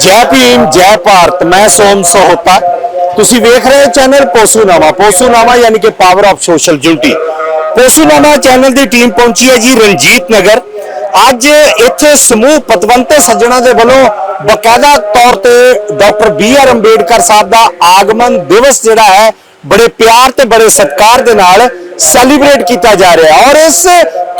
ਜੈ ਭੀਮ, ਜੈ ਭਾਰਤ, ਮੈਂ ਸੋਮ ਸਹੋਤਾ। ਤੁਸੀਂ ਵੇਖ ਰਹੇ ਹੋ ਚੈਨਲ ਪੋਸੂਨਾਮਾ। ਪੋਸੂਨਾਮਾ ਯਾਨੀ ਕਿ power of social unity Posunama channel the team ਪਹੁੰਚੀ ਹੈ ਜੀ ਰਣਜੀਤ ਨਗਰ। ਅੱਜ ਇੱਥੇ ਸਮੂਹ ਪਤਵੰਤੇ ਸੱਜਣਾ ਦੇ ਵੱਲੋਂ ਬਕਾਇਦਾ ਤੌਰ ਤੇ doctor B R Ambedkar Sahib ਦਾ ਆਗਮਨ ਦਿਵਸ ਜਿਹੜਾ ਹੈ, ਬੜੇ ਪਿਆਰ ਤੇ ਬੜੇ ਸਤਿਕਾਰ ਦੇ ਨਾਲ ਸੈਲੀਬ੍ਰੇਟ ਕੀਤਾ ਜਾ ਰਿਹਾ ਔਰ ਇਸ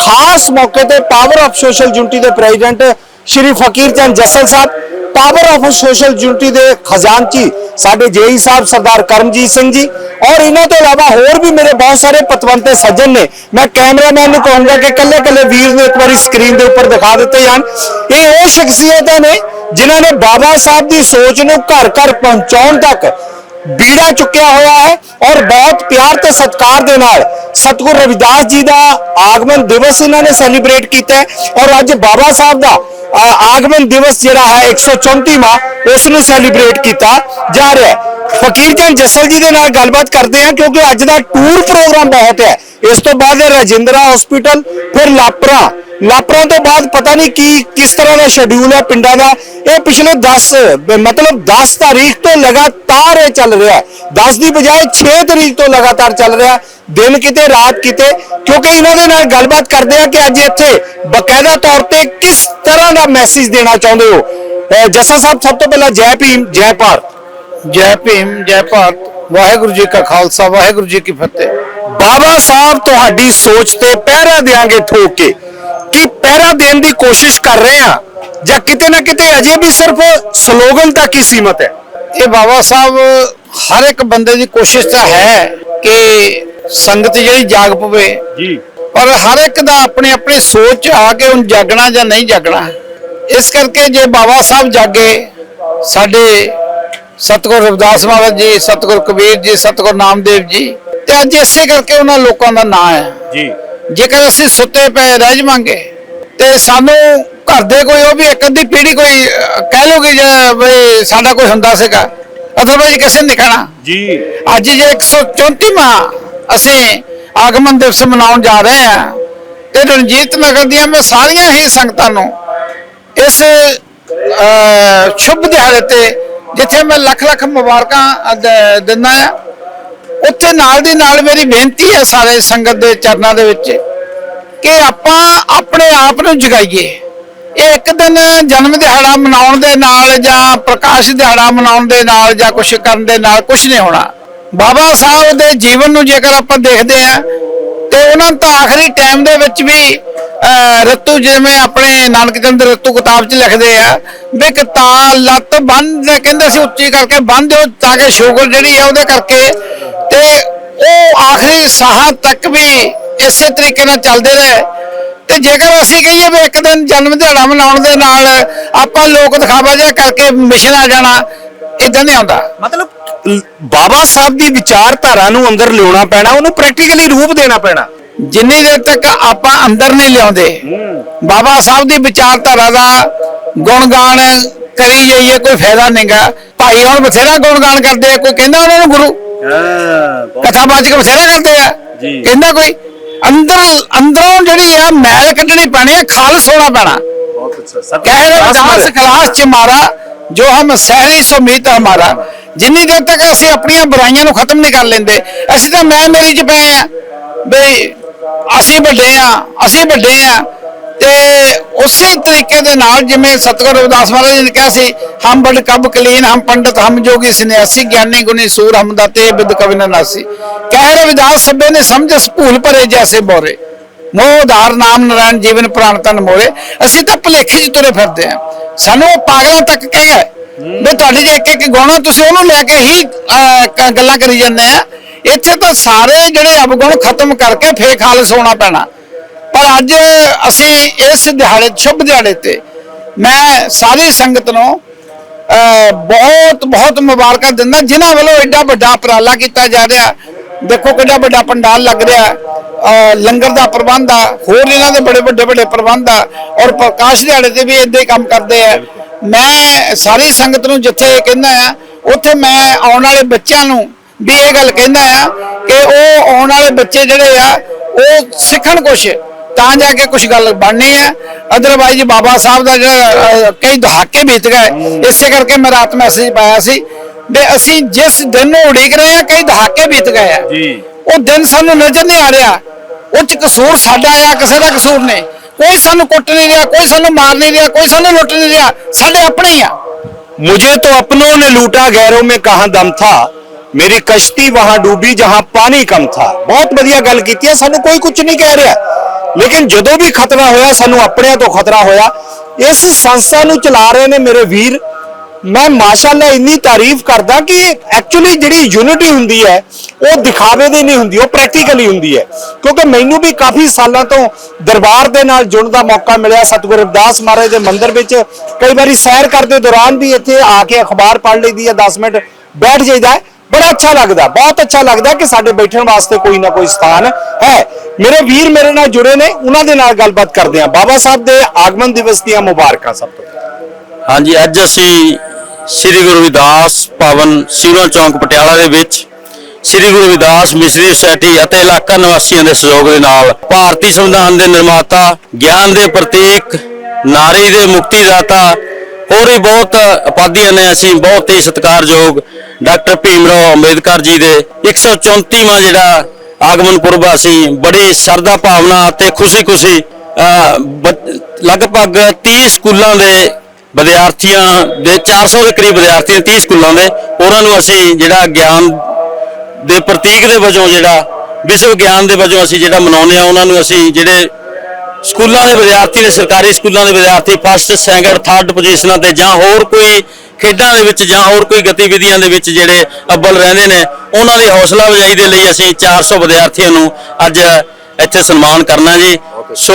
ਖਾਸ ਮੌਕੇ ਤੇ ਪਾਵਰ ਆਫ ਸੋਸ਼ਲ ਯੂਨਿਟੀ ਦੇ president Shri Fakir Chand Jassal Sahib power of social unity ਦੇ ਖਜ਼ਾਨਚੀ ਸਾਡੇ ਜੇਈ ਸਾਹਿਬ ਸਰਦਾਰ ਕਰਮਜੀਤ ਸਿੰਘ ਜੀ। ਔਰ ਇਹਨਾਂ ਤੋਂ ਇਲਾਵਾ ਹੋਰ ਵੀ ਮੇਰੇ ਬਹੁਤ ਸਾਰੇ ਪਤਵੰਤੇ ਸੱਜਣ ਨੇ। ਮੈਂ ਕੈਮਰਾਮੈਨ ਨੂੰ ਕਹਾਂਗਾ ਕਿ ਕੱਲੇ ਕੱਲੇ ਵੀਰ ਨੂੰ ਇੱਕ ਵਾਰੀ ਸਕਰੀਨ ਦੇ ਉੱਪਰ ਦਿਖਾ ਦਿੱਤੇ ਜਾਣ। ਇਹ ਉਹ ਸ਼ਖਸੀਅਤਾਂ ਨੇ ਜਿਨ੍ਹਾਂ ਨੇ ਬਾਬਾ ਸਾਹਿਬ ਦੀ ਸੋਚ ਨੂੰ ਘਰ ਘਰ ਪਹੁੰਚਾਉਣ ਤੱਕ ਬੀੜਾ ਚੁੱਕਿਆ ਹੋਇਆ ਹੈ। ਔਰ ਬਹੁਤ ਪਿਆਰ ਤੇ ਸਤਿਕਾਰ ਦੇ ਨਾਲ ਸਤਿਗੁਰ ਰਵਿਦਾਸ ਜੀ ਦਾ ਆਗਮਨ ਦਿਵਸ ਇਹਨਾਂ ਨੇ ਸੈਲੀਬ੍ਰੇਟ ਕੀਤਾ ਔਰ ਅੱਜ ਬਾਬਾ ਸਾਹਿਬ ਦਾ ਆਗਮਨ ਦਿਵਸ ਜਿਹੜਾ ਹੈ 134ਵਾਂ ਉਸ ਨੂੰ ਸੈਲੀਬ੍ਰੇਟ ਕੀਤਾ ਜਾ ਰਿਹਾ ਹੈ। ਫਕੀਰ ਚੰਦ ਜੱਸਲ ਜੀ ਦੇ ਨਾਲ ਗੱਲਬਾਤ ਕਰਦੇ ਹਾਂ, ਕਿਉਂਕਿ ਅੱਜ ਦਾ ਟੂਰ ਪ੍ਰੋਗਰਾਮ ਬਹੁਤ ਹੈ। ਇਸ ਤੋਂ ਬਾਅਦ ਰਾਜਿੰਦਰਾ ਹਸਪੀਟਲ ਫਿਰ ਲਾਪਰਾ। ਲਾਪਰਾ ਤੋਂ ਬਾਅਦ ਪਤਾ ਨਹੀਂ ਕੀ, ਕਿਸ ਤਰ੍ਹਾਂ ਦਾ ਸ਼ਡਿਊਲ ਹੈ ਪਿੰਡਾਂ ਦਾ। ਇਹ ਪਿਛਲੇ 10 ਮਤਲਬ 10 ਤਾਰੀਖ ਤੋਂ ਲਗਾਤਾਰ ਇਹ ਚੱਲ ਰਿਹਾ ਹੈ। 10 ਦੀ ਬਜਾਏ 6 ਤਰੀਕ ਤੋਂ ਲਗਾਤਾਰ ਚੱਲ ਰਿਹਾ ਦਿਨ ਕਿਤੇ, ਰਾਤ ਕਿਤੇ, ਕਿਉਂਕਿ ਇਹਨਾਂ ਦੇ ਨਾਲ ਗੱਲਬਾਤ ਕਰਦੇ ਆ ਕਿ ਅੱਜ ਇੱਥੇ ਬਕਾਇਦਾ ਤੌਰ ਤੇ ਕਿਸ ਤਰ੍ਹਾਂ ਦਾ ਮੈਸੇਜ ਦੇਣਾ ਚਾਹੁੰਦੇ ਹੋ? ਅਹ ਜੱਸਾ ਸਾਹਿਬ, ਸਭ ਤੋਂ ਪਹਿਲਾਂ ਜੈ ਭੀਮ, ਜੈ ਭਾਰਤ। ਜੈ ਭੀਮ ਜੈ ਭਾਰਤ। ਵਾਹਿਗੁਰੂ ਜੀ ਕਾ ਖਾਲਸਾ ਵਾਹਿਗੁਰੂ ਜੀ ਕੀ ਫਤਿਹ। ਬਾਬਾ ਸਾਹਿਬ ਤੁਹਾਡੀ ਸੋਚ ਤੇ ਪਹਿਰਾ ਦੇਾਂਗੇ ਠੋਕ। ਕੇ ਕੀ ਪਹਿਰਾ ਦੇਣ ਦੀ ਕੋਸ਼ਿਸ਼ ਕਰ ਰਹੇ ਆ? ਜਾਂ ਕਿਤੇ ਨਾ ਕਿਤੇ ਅਜੇ ਵੀ ਸਿਰਫ ਸਲੋਗਨ ਤੱਕ ਹੀ ਸੀਮਤ ਹੈ? ਇਹ ਬਾਬਾ ਸਾਹਿਬ ਹਰ ਇੱਕ ਬੰਦੇ ਦੀ ਕੋਸ਼ਿਸ਼ ਤਾਂ ਹੈ ਕਿ ਸੰਗਤ ਜਿਹੜੀ ਜਾਗ ਪਵੇ। ਜੀ। ਪਰ ਹਰ ਇੱਕ ਦਾ ਆਪਣੀ ਆਪਣੀ ਸੋਚ ਆ ਕੇ ਹੁਣ ਜਾਗਣਾ ਜਾਂ ਨਹੀਂ ਜਾਗਣਾ। ਇਸ ਕਰਕੇ ਜੇ ਬਾਬਾ ਸਾਹਿਬ ਜਾਗੇ ਸਾਡੇ ਸਤਿਗੁਰ ਰਵਿਦਾਸ ਮਹਾਰਾਜ ਜੀ ਸਤਿਗੁਰ ਕਬੀਰ ਜੀ ਸਤਿਗੁਰ ਨਾਮਦੇਵ ਜੀ ਤੇ ਅੱਜ ਇਸੇ ਕਰਕੇ ਉਹਨਾਂ ਲੋਕਾਂ ਦਾ ਨਾਂ ਹੈ। ਜੀ। ਜੇਕਰ ਅਸੀਂ ਸੁੱਤੇ ਪਏ ਰਹਿ ਜਾਵਾਂਗੇ ਤੇ ਸਾਨੂੰ ਘਰ ਦੇ ਕੋਈ ਉਹ ਵੀ ਇੱਕ ਅੱਧੀ ਪੀੜੀ ਕੋਈ ਕਹਿ ਲੋਗੇ ਜੇ ਬਈ ਸਾਡਾ ਕੋਈ ਹੁੰਦਾ ਸੀਗਾ ਅਦਰਵਾਈਜ਼ ਕਿਸੇ ਨੇ ਕਹਿਣਾ। ਜੀ। ਅੱਜ ਜੇ 134ਵਾਂ ਅਸੀਂ ਆਗਮਨ ਦਿਵਸ ਮਨਾਉਣ ਜਾ ਰਹੇ ਹਾਂ ਤੇ ਰਣਜੀਤ ਨਗਰ ਦੀਆਂ ਮੈਂ ਸਾਰੀਆਂ ਹੀ ਸੰਗਤਾਂ ਨੂੰ ਇਸ ਸ਼ੁਭ ਦਿਹਾੜੇ ਤੇ ਜਿੱਥੇ ਮੈਂ ਲੱਖ ਲੱਖ ਮੁਬਾਰਕਾਂ ਦਿੰਦਾ ਉੱਥੇ ਨਾਲ ਦੀ ਨਾਲ ਮੇਰੀ ਬੇਨਤੀ ਹੈ ਸਾਰੇ ਸੰਗਤ ਦੇ ਚਰਨਾਂ ਦੇ ਵਿੱਚ ਕਿ ਆਪਾਂ ਆਪਣੇ ਆਪ ਨੂੰ ਜਗਾਈਏ। ਇਹ ਇੱਕ ਦਿਨ ਜਨਮ ਦਿਹਾੜਾ ਮਨਾਉਣ ਦੇ ਨਾਲ ਜਾਂ ਪ੍ਰਕਾਸ਼ ਦਿਹਾੜਾ ਮਨਾਉਣ ਦੇ ਨਾਲ ਜਾਂ ਕੁਝ ਕਰਨ ਦੇ ਨਾਲ ਕੁਝ ਨਹੀਂ ਹੋਣਾ। ਬਾਬਾ ਸਾਹਿਬ ਦੇ ਜੀਵਨ ਨੂੰ ਜੇਕਰ ਆਪਾਂ ਦੇਖਦੇ ਆ ਤੇ ਉਹਨਾਂ ਨੇ ਤਾਂ ਆਖਰੀ ਟਾਈਮ ਦੇ ਵਿੱਚ ਵੀ ਰਤੂ ਜਿਵੇਂ ਆਪਣੇ ਨਾਨਕ ਚੰਦ ਰਤੂ ਕਿਤਾਬ 'ਚ ਲਿਖਦੇ ਆ ਵੀ ਕਤਾ ਲੱਤ ਬੰਨ ਕਹਿੰਦੇ ਸੀ ਉੱਚੀ ਕਰਕੇ ਬੰਨ ਦਿਓ ਤਾਂ ਕਿ ਸ਼ੂਗਰ ਜਿਹੜੀ ਆ ਉਹਦੇ ਕਰਕੇ ਤੇ ਉਹ ਆਖਰੀ ਸਾਹ ਤੱਕ ਵੀ ਇਸੇ ਤਰੀਕੇ ਨਾਲ ਚੱਲਦੇ ਰਹੇ। ਤੇ ਜੇਕਰ ਅਸੀਂ ਕਹੀਏ ਵੀ ਇੱਕ ਦਿਨ ਜਨਮ ਦਿਹਾੜਾ ਮਨਾਉਣ ਦੇ ਨਾਲ ਆਪਾਂ ਲੋਕ ਦਿਖਾਵਾ ਜਿਹਾ ਕਰਕੇ ਮਿਸ਼ਨ ਆ ਜਾਣਾ ਇਦਾਂ ਨਹੀਂ ਆਉਂਦਾ। ਮਤਲਬ ਬਾਬਾ ਸਾਹਿਬ ਦੀ ਵਿਚਾਰਧਾਰਾ ਨੂੰ ਅੰਦਰ ਲਿਆਉਣਾ ਪੈਣਾ, ਉਹਨੂੰ ਪ੍ਰੈਕਟੀਕਲੀ ਰੂਪ ਦੇਣਾ ਪੈਣਾ। ਜਿੰਨੀ ਦੇਰ ਤੱਕ ਆਪਾਂ ਅੰਦਰ ਨਹੀਂ ਲਿਆਉਂਦੇ ਬਾਬਾ ਸਾਹਿਬ ਦੀ ਵਿਚਾਰਧਾਰਾ ਦਾ ਗੁਣਗਾਨ ਕਰੀ ਜਾਈਏ ਕੋਈ ਫਾਇਦਾ ਨਹੀਂਗਾ। ਭਾਈ ਹੁਣ ਬਥੇਰਾ ਗੁਣਗਾਨ ਕਰਦੇ ਆ ਕੋਈ ਕਹਿੰਦਾ ਉਹਨਾਂ ਨੂੰ ਗੁਰੂ? ਹਾਂ ਕਥਾਵਾਚਕ ਬਥੇਰਾ ਕਰਦੇ ਆ। ਕਹਿੰਦਾ ਕੋਈ? ਅੰਦਰ ਅੰਦਰੋਂ ਜਿਹੜੀ ਆ ਮੈਲ ਕੱਢਣੀ ਪੈਣੀ ਆ ਖਾਲਸ ਹੋਣਾ ਪੈਣਾ। ਬਹੁਤ ਅੱਛਾ ਕਹਿ ਵਿਦਾਸ ਕਲਾਸ ਚ ਮਾਰਾ ਜੋ ਹਮ ਸਹਿਰੀ ਸੋ ਮੀਤ ਹਮਾਰਾ ਜਿੰਨੀ ਦੇਰ ਤੱਕ ਅਸੀਂ ਆਪਣੀਆਂ ਬੁਰਾਈਆਂ ਨੂੰ ਖਤਮ ਨਹੀਂ ਕਰ ਲੈਂਦੇ ਅਸੀਂ ਤਾਂ ਮੈਂ ਮੇਰੀ ਚ ਪਏ ਆ। ਬਈ ਅਸੀਂ ਵੱਡੇ ਆ ਅਸੀਂ ਵੱਡੇ ਆ ਤੇ ਉਸੇ ਤਰੀਕੇ ਦੇ ਨਾਲ ਜਿਵੇਂ ਸਤਿਗੁਰ ਰਵਿਦਾਸ ਮਹਾਰਾਜ ਜੀ ਨੇ ਕਿਹਾ ਸੀ ਹਮ ਬੜ ਕਬ ਕਲੀਨ ਹਮ ਪੰਡਤ ਹਮ ਜੋਗੀ ਸੰਨਿਆਸੀ ਗਿਆਨੀ ਗੁਣੀ ਸੂਰ ਹਮ ਦਾਤੇ ਬਿਦ ਕਵਿ ਨਾਸੀ। ਕਹਿ ਰਵਿਦਾਸ ਸਭੇ ਨੇ ਸਮਝਸ ਭੂਲ ਭਰੇ ਜੈਸੇ ਬੋਰੇ। ਮੋਹ ਉਧਾਰ ਨਾਮ ਨਾਰਾਇਣ ਜੀਵਨ ਪ੍ਰਾਣ ਤਨ ਮੋਰੇ। ਅਸੀਂ ਤਾਂ ਭੁਲੇਖੇ 'ਚ ਤੁਰੇ ਫਿਰਦੇ ਆ ਸਾਨੂੰ ਉਹ ਪਾਗਲਾਂ ਤੱਕ ਕਹਿੰਦਾ ਵੀ ਤੁਹਾਡੇ ਜੇ ਇੱਕ ਇੱਕ ਗੁਣ ਤੁਸੀਂ ਉਹਨੂੰ ਲੈ ਕੇ ਹੀ ਅਹ, ਗੱਲਾਂ ਕਰੀ ਜਾਂਦੇ ਆ। ਇੱਥੇ ਤਾਂ ਸਾਰੇ ਜਿਹੜੇ ਅਵਗੁਣ ਖਤਮ ਕਰਕੇ ਫੇਰ ਖਾਲਸ ਹੋਣਾ ਪੈਣਾ। ਪਰ ਅੱਜ ਅਸੀਂ ਇਸ ਦਿਹਾੜੇ, ਸ਼ੁਭ ਦਿਹਾੜੇ ਤੇ ਮੈਂ ਸਾਰੀ ਸੰਗਤ ਨੂੰ ਬਹੁਤ ਬਹੁਤ ਮੁਬਾਰਕਾਂ ਦਿੰਦਾ, ਜਿਨ੍ਹਾਂ ਵੱਲੋਂ ਐਡਾ ਵੱਡਾ ਉਪਰਾਲਾ ਕੀਤਾ ਜਾ ਰਿਹਾ। ਦੇਖੋ ਕਿੰਨਾ ਵੱਡਾ ਪੰਡਾਲ ਲੱਗ ਰਿਹਾ। ਲੰਗਰ ਦਾ ਪ੍ਰਬੰਧ ਆ, ਹੋਰ ਇਹਨਾਂ ਦੇ ਬੜੇ ਵੱਡੇ ਵੱਡੇ ਪ੍ਰਬੰਧ ਆ, ਔਰ ਪ੍ਰਕਾਸ਼ ਦਿਹਾੜੇ ਤੇ ਵੀ ਏਦਾਂ ਹੀ ਕੰਮ ਕਰਦੇ ਆ। ਮੈਂ ਸਾਰੀ ਸੰਗਤ ਨੂੰ ਜਿੱਥੇ ਕਹਿੰਦਾ ਆ, ਉੱਥੇ ਮੈਂ ਆਉਣ ਵਾਲੇ ਬੱਚਿਆਂ ਨੂੰ ਵੀ ਇਹ ਗੱਲ ਕਹਿੰਦਾ ਆ ਕਿ ਉਹ ਆਉਣ ਵਾਲੇ ਬੱਚੇ ਜਿਹੜੇ ਆ ਉਹ ਸਿੱਖਣ ਕੁਛ ਤਾਂ ਜਾ ਕੇ ਕੁਝ ਗੱਲ ਬਣਨੀ ਹੈ ਅਦਰਵਾਈਜ਼ ਬਾਬਾ ਸਾਹਿਬ ਦਾ ਜਿਹੜਾ ਅਹ, ਕਈ ਦਹਾਕੇ ਬੀਤ ਗਏ ਇਸੇ ਕਰਕੇ ਮੈਂ ਰਾਤ ਮੈਸੇਜ ਪਾਇਆ ਸੀ ਵੀ ਅਸੀਂ ਜਿਸ ਦਿਨ ਨੂੰ ਉਡੀਕ ਰਹੇ ਹਾਂ ਕਈ ਦਹਾਕੇ ਬੀਤ ਗਏ ਆ ਜੀ ਉਹ ਦਿਨ ਸਾਨੂੰ ਨਜ਼ਰ ਨਹੀਂ ਆ ਰਿਹਾ ਉਹ ਚ ਕਸੂਰ ਸਾਡਾ ਆ ਕਿਸੇ ਦਾ ਕਸੂਰ ਨਹੀਂ ਕੋਈ ਸਾਨੂੰ ਕੁੱਟ ਨਹੀਂ ਰਿਹਾ ਕੋਈ ਸਾਨੂੰ ਮਾਰ ਨਹੀਂ ਰਿਹਾ ਕੋਈ ਸਾਨੂੰ ਲੁੱਟ ਨਹੀਂ ਰਿਹਾ ਸਾਡੇ ਆਪਣੇ ਹੀ ਆ मुझे तो अपनों ने लूटा गैरों में कहा दम था ਮੇਰੀ ਕਸ਼ਤੀ ਵਹਾਂ ਡੂਬੀ ਜਹਾਂ ਪਾਣੀ ਕਮ ਥਾ। ਬਹੁਤ ਵਧੀਆ ਗੱਲ ਕੀਤੀ ਹੈ, ਸਾਨੂੰ ਕੋਈ ਕੁਝ ਨਹੀਂ ਕਹਿ ਰਿਹਾ। ਲੇਕਿਨ ਜਦੋਂ ਵੀ ਖਤਰਾ ਹੋਇਆ, ਸਾਨੂੰ ਆਪਣਿਆਂ ਤੋਂ ਖਤਰਾ ਹੋਇਆ। ਇਸ ਸੰਸਥਾ ਨੂੰ ਚਲਾ ਰਹੇ ਨੇ ਮੇਰੇ ਵੀਰ। ਮੈਂ ਮਾਸ਼ਾਅੱਲਾ ਇੰਨੀ ਤਾਰੀਫ ਕਰਦਾ ਕਿ ਐਕਚੁਅਲੀ ਜਿਹੜੀ ਯੂਨਿਟੀ ਹੁੰਦੀ ਹੈ, ਉਹ ਦਿਖਾਵੇ ਦੀ ਨਹੀਂ ਹੁੰਦੀ, ਉਹ ਪ੍ਰੈਕਟੀਕਲੀ ਹੁੰਦੀ ਹੈ। ਕਿਉਂਕਿ ਮੈਨੂੰ ਵੀ ਕਾਫੀ ਸਾਲਾਂ ਤੋਂ ਦਰਬਾਰ ਦੇ ਨਾਲ ਜੁੜਨ ਦਾ ਮੌਕਾ ਮਿਲਿਆ। ਸਤਿਗੁਰੂ ਰਵਿਦਾਸ ਮਹਾਰਾਜ ਦੇ ਮੰਦਿਰ ਵਿੱਚ ਕਈ ਵਾਰੀ ਸੈਰ ਕਰਦੇ ਦੌਰਾਨ ਵੀ ਇੱਥੇ ਆ ਕੇ ਅਖਬਾਰ ਪੜ੍ਹ ਲਈਦੀ ਹੈ 10 ਮਿੰਟ ਬੈਠ ਜਾਈਦਾ ਹੈ। ਬੜਾ ਅੱਛਾ ਲੱਗਦਾ, ਬਹੁਤ ਅੱਛਾ ਲੱਗਦਾ ਕਿ ਸਾਡੇ ਬੈਠਣ ਵਾਸਤੇ ਕੋਈ ਨਾ ਕੋਈ ਸਥਾਨ ਹੈ। ਮੇਰੇ ਵੀਰ ਮੇਰੇ ਨਾਲ ਜੁੜੇ ਨੇ, ਉਹਨਾਂ ਦੇ ਨਾਲ ਗੱਲਬਾਤ ਕਰਦੇ ਹਾਂ। ਬਾਬਾ ਸਾਹਿਬ ਦੇ ਆਗਮਨ ਦਿਵਸ ਦੀਆਂ ਮੁਬਾਰਕਾਂ ਸਭ ਤੋਂ। ਹਾਂਜੀ, ਅੱਜ ਅਸੀਂ ਸ੍ਰੀ ਗੁਰੂ ਰਵਿਦਾਸ ਭਵਨ ਸਿਰੋਂ ਚੌਂਕ, ਪਟਿਆਲਾ ਦੇ ਵਿੱਚ ਸ੍ਰੀ ਗੁਰੂ ਰਵਿਦਾਸ ਮਿਸ਼ਰੀ ਸੋਸਾਇਟੀ ਅਤੇ ਇਲਾਕਾ ਨਿਵਾਸੀਆਂ ਦੇ ਸਹਿਯੋਗ ਦੇ ਨਾਲ ਭਾਰਤੀ ਸੰਵਿਧਾਨ ਦੇ ਨਿਰਮਾਤਾ, ਗਿਆਨ ਦੇ ਪ੍ਰਤੀਕ, ਨਾਰੀ ਦੇ ਮੁਕਤੀ ਦਾਤਾ, ਹੋਰ ਵੀ ਬਹੁਤ ਉਪਾਧੀਆਂ ਨੇ। ਅਸੀਂ ਬਹੁਤ ਹੀ ਸਤਿਕਾਰਯੋਗ ਡਾਕਟਰ ਭੀਮ ਰਾਓ ਅੰਬੇਦਕਰ ਜੀ ਦੇ 134ਵਾਂ ਜਿਹੜਾ ਆਗਮਨ ਪੁਰਬ ਅਸੀਂ ਬੜੀ ਸਰਦਾ ਭਾਵਨਾ ਅਤੇ ਖੁਸ਼ੀ-ਖੁਸ਼ੀ ਲਗਭਗ 30 ਸਕੂਲਾਂ ਦੇ ਵਿਦਿਆਰਥੀਆਂ ਦੇ 400 ਦੇ ਕਰੀਬ ਵਿਦਿਆਰਥੀ 30 ਸਕੂਲਾਂ ਦੇ, ਉਹਨਾਂ ਨੂੰ ਅਸੀਂ ਜਿਹੜਾ ਗਿਆਨ ਦੇ ਪ੍ਰਤੀਕ ਦੇ ਵਜੋਂ ਜਿਹੜਾ, ਵਿਸ਼ਵ ਗਿਆਨ ਦੇ ਵਜੋਂ ਅਸੀਂ ਜਿਹੜਾ ਮਨਾਉਂਦੇ ਆ, ਉਹਨਾਂ ਨੂੰ ਅਸੀਂ ਜਿਹੜੇ ਸਕੂਲਾਂ ਦੇ ਵਿਦਿਆਰਥੀ ਨੇ, ਸਰਕਾਰੀ ਸਕੂਲਾਂ ਦੇ ਵਿਦਿਆਰਥੀ ਫਸਟ ਸੈਕੰਡ ਥਰਡ ਪੋਜੀਸ਼ਨਾਂ ਤੇ ਜਾਂ ਹੋਰ ਕੋਈ ਖੇਡਾਂ ਦੇ ਵਿੱਚ ਜਾਂ ਹੋਰ ਕੋਈ ਗਤੀਵਿਧੀਆਂ ਦੇ ਵਿੱਚ ਜਿਹੜੇ ਅੱਵਲ ਰਹਿੰਦੇ ਨੇ, ਉਹਨਾਂ ਦੀ ਹੌਸਲਾ ਅਫਜ਼ਾਈ ਦੇ ਲਈ ਅਸੀਂ 400 ਵਿਦਿਆਰਥੀਆਂ ਨੂੰ ਅੱਜ ਇੱਥੇ ਸਨਮਾਨ ਕਰਨਾ ਜੀ। ਸੋ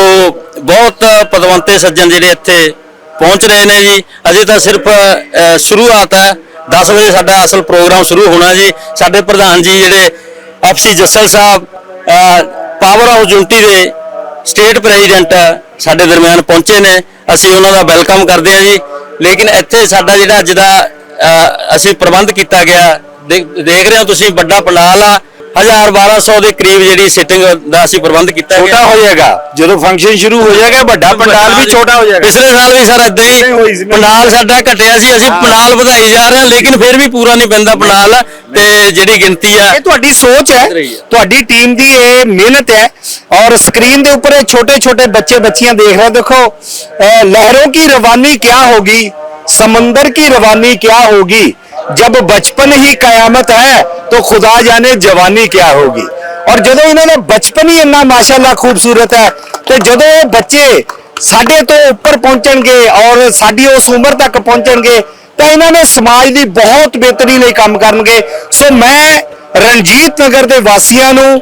ਬਹੁਤ ਪਦਵੰਤੇ ਸੱਜਣ ਜਿਹੜੇ ਇੱਥੇ ਪਹੁੰਚ ਰਹੇ ਨੇ ਜੀ। ਅਜੇ ਤਾਂ ਸਿਰਫ ਸ਼ੁਰੂਆਤ ਹੈ। 10 ਵਜੇ ਸਾਡਾ ਅਸਲ ਪ੍ਰੋਗਰਾਮ ਸ਼ੁਰੂ ਹੋਣਾ ਜੀ। ਸਾਡੇ ਪ੍ਰਧਾਨ ਜੀ ਜਿਹੜੇ FC Jassal Sahib power of unity ਦੇ ਸਟੇਟ ਪ੍ਰੈਜ਼ੀਡੈਂਟ ਸਾਡੇ ਦਰਮਿਆਨ ਪਹੁੰਚੇ ਨੇ। ਅਸੀਂ ਉਹਨਾਂ ਦਾ ਵੈਲਕਮ ਕਰਦੇ ਹਾਂ ਜੀ। ਲੇਕਿਨ ਇੱਥੇ ਸਾਡਾ ਜਿਹੜਾ ਅੱਜ ਦਾ ਅਸੀਂ ਪ੍ਰਬੰਧ ਕੀਤਾ ਗਿਆ ਦੇਖ ਰਹੇ ਹੋ ਤੁਸੀਂ ਵੱਡਾ ਪੰਡਾਲ ਆ। 1000 1200 ਦੇ ਕਰੀਬ ਜਿਹੜੀ ਸਿਟਿੰਗ ਦਾ ਅਸੀਂ ਪ੍ਰਬੰਧ ਕੀਤਾ ਹੈ ਛੋਟਾ ਹੋ ਜਾਏਗਾ ਜਦੋਂ ਫੰਕਸ਼ਨ ਸ਼ੁਰੂ ਹੋ ਜਾਏਗਾ ਵੱਡਾ ਪੰਡਾਲ ਵੀ ਛੋਟਾ ਹੋ ਜਾਏਗਾ। ਪਿਛਲੇ ਸਾਲ ਵੀ ਸਰ ਇਦਾਂ ਹੀ ਪੰਡਾਲ ਸਾਡਾ ਘਟਿਆ ਸੀ ਅਸੀਂ ਪੰਡਾਲ ਵਧਾਈ ਜਾ ਰਹੇ ਹਾਂ ਲੇਕਿਨ ਫਿਰ ਵੀ ਪੂਰਾ ਨਹੀਂ ਪੈਂਦਾ ਪੰਡਾਲ ਤੇ ਜਿਹੜੀ ਗਿਣਤੀ ਆ। ਇਹ ਤੁਹਾਡੀ ਸੋਚ ਹੈ ਤੁਹਾਡੀ ਟੀਮ ਦੀ ਇਹ ਮਿਹਨਤ ਹੈ ਔਰ ਸਕਰੀਨ ਦੇ ਉੱਪਰ ਇਹ ਛੋਟੇ ਛੋਟੇ ਬੱਚੇ ਬੱਚੀਆਂ ਦੇਖ ਰਹੇ ਦੇਖੋ ਲਹਿਰੋਂ ਕੀ ਰਵਾਨੀ ਕੀ ਹੋਗੀ ਸਮੁੰਦਰ ਕੀ ਰਵਾਨੀ ਕੀ ਹੋਗੀ ਜਦ ਬਚਪਨ ਹੀ ਕਿਆਮਤ ਹੈ ਤਾਂ ਖੁਦਾ ਜਾਣੇ ਜਵਾਨੀ ਕੀ ਹੋਗੀ ਔਰ ਜਦੋਂ ਇਹਨਾਂ ਦਾ ਬਚਪਨ ਹੀ ਇੰਨਾ ਮਾਸ਼ਾਅੱਲਾ ਖੂਬਸੂਰਤ ਹੈ ਤੇ ਜਦੋਂ ਇਹ ਬੱਚੇ ਸਾਡੇ ਤੋਂ ਉੱਪਰ ਪਹੁੰਚਣਗੇ ਔਰ ਸਾਡੀ ਉਸ ਉਮਰ ਤੱਕ ਪਹੁੰਚਣਗੇ ਤਾਂ ਇਹਨਾਂ ਨੇ ਸਮਾਜ ਦੀ ਬਹੁਤ ਬਿਹਤਰੀ ਲਈ ਕੰਮ ਕਰਨਗੇ ਸੋ ਮੈਂ ਰਣਜੀਤ ਨਗਰ ਦੇ ਵਾਸੀਆਂ ਨੂੰ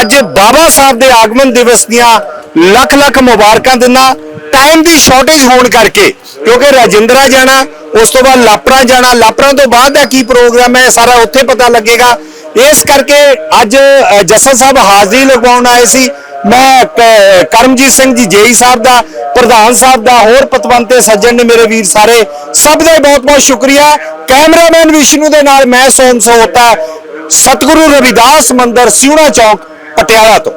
ਅੱਜ ਬਾਬਾ ਸਾਹਿਬ ਦੇ ਆਗਮਨ ਦਿਵਸ ਦੀਆਂ ਲੱਖ ਲੱਖ ਮੁਬਾਰਕਾਂ ਦਿੰਦਾ ਟਾਈਮ ਦੀ ਸ਼ਾਰਟੇਜ ਹੋਣ ਕਰਕੇ ਕਿਉਂਕਿ ਰਾਜਿੰਦਰਾ ਜਾਣਾ ਉਸ ਤੋਂ ਬਾਅਦ ਲਾਪਰਾ ਜਾਣਾ ਲਾਪਰਾ ਤੋਂ ਬਾਅਦ ਦਾ ਕੀ ਪ੍ਰੋਗਰਾਮ ਹੈ ਸਾਰਾ ਉੱਥੇ ਪਤਾ ਲੱਗੇਗਾ। ਇਸ ਕਰਕੇ ਅੱਜ ਅ, ਸਾਹਿਬ ਹਾਜ਼ਰੀ ਲਗਵਾਉਣ ਆਏ ਸੀ। ਮੈਂ ਕਰਮਜੀਤ ਸਿੰਘ ਜੀ ਜੇਈ ਸਾਹਿਬ ਦਾ ਪ੍ਰਧਾਨ ਸਾਹਿਬ ਦਾ ਹੋਰ ਪਤਵੰਤੇ ਸੱਜਣ ਨੇ ਮੇਰੇ ਵੀਰ ਸਾਰੇ ਸਭ ਦਾ ਬਹੁਤ ਬਹੁਤ ਸ਼ੁਕਰੀਆ। ਕੈਮਰਾਮੈਨ ਵਿਸ਼ਨੂੰ ਦੇ ਨਾਲ ਮੈਂ ਸੋਮ ਸੋਹਤਾ ਸਤਿਗੁਰੂ ਰਵਿਦਾਸ ਮੰਦਿਰ ਸਿਉਣਾ ਚੌਕ ਪਟਿਆਲਾ ਤੋਂ।